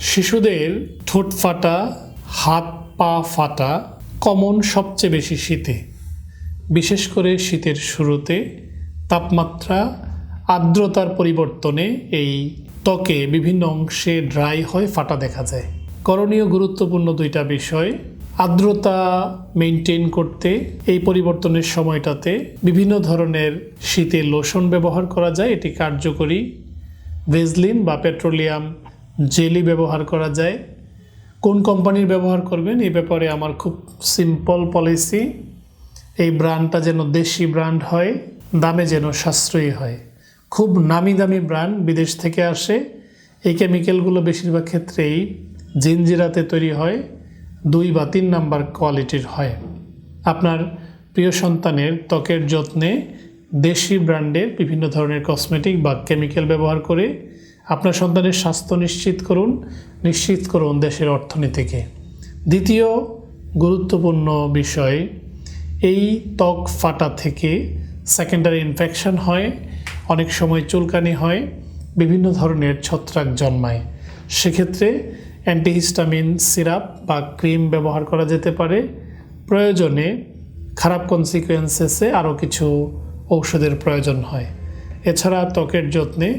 শিশুদের ঠোঁট ফাটা, হাত পা ফাটা কমন সবচেয়ে বেশি শীতে। বিশেষ করে শীতের শুরুতে তাপমাত্রা, আর্দ্রতার পরিবর্তনে এই ত্বকে বিভিন্ন অংশে ড্রাই হয় ফাটা দেখা যায়। করণীয় গুরুত্বপূর্ণ দুইটা বিষয়, আর্দ্রতা মেনটেন করতে এই পরিবর্তনের সময়টাতে বিভিন্ন ধরনের শীতে লোশন ব্যবহার করা যায়। এটি কার্যকরী ভেজলিন বা পেট্রোলিয়াম জেলি ব্যবহার করা যায়। কোন কোম্পানির ব্যবহার করবেন? এই ব্যাপারে আমার খুব সিম্পল পলিসি এই ব্র্যান্ডটা যেন দেশি ব্র্যান্ড হয়, দামে যেন সাশ্রয়ী হয়। খুব নামি দামি ব্র্যান্ড বিদেশ থেকে আসে। এই কেমিক্যালগুলো বেশিরভাগ ক্ষেত্রেই জিনজিরাতে তৈরি হয়, দুই বা তিন নাম্বার কোয়ালিটির হয়। আপনার প্রিয় সন্তানের ত্বকের যত্নে দেশি ব্র্যান্ডের বিভিন্ন ধরনের কসমেটিক বা কেমিক্যাল ব্যবহার করে আপনার সন্তানের স্বাস্থ্য নিশ্চিত করুন নিশ্চিত করুন দেশের অর্থনীতিকে। দ্বিতীয় গুরুত্বপূর্ণ বিষয়, এই ত্বক ফাটা থেকে সেকেন্ডারি ইনফেকশন হয়, অনেক সময় চুলকানি হয়, বিভিন্ন ধরনের ছত্রাক জন্মায়। সেক্ষেত্রে অ্যান্টিহিস্টামিন সিরাপ বা ক্রিম ব্যবহার করা যেতে পারে। প্রয়োজনে খারাপ কনসিকুয়েন্সেসে আরও কিছু ঔষধের প্রয়োজন হয়। এছাড়া ত্বকের যত্নে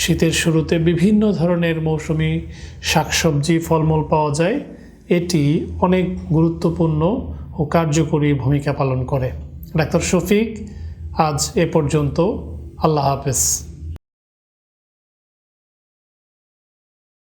শীতের শুরুতে বিভিন্ন ধরনের মৌসুমি শাকসবজি ফলমূল পাওয়া যায়। এটি অনেক গুরুত্বপূর্ণ ও কার্যকরী ভূমিকা পালন করে। ডাক্তার শফিক, আজ এ পর্যন্ত। আল্লাহ হাফেজ।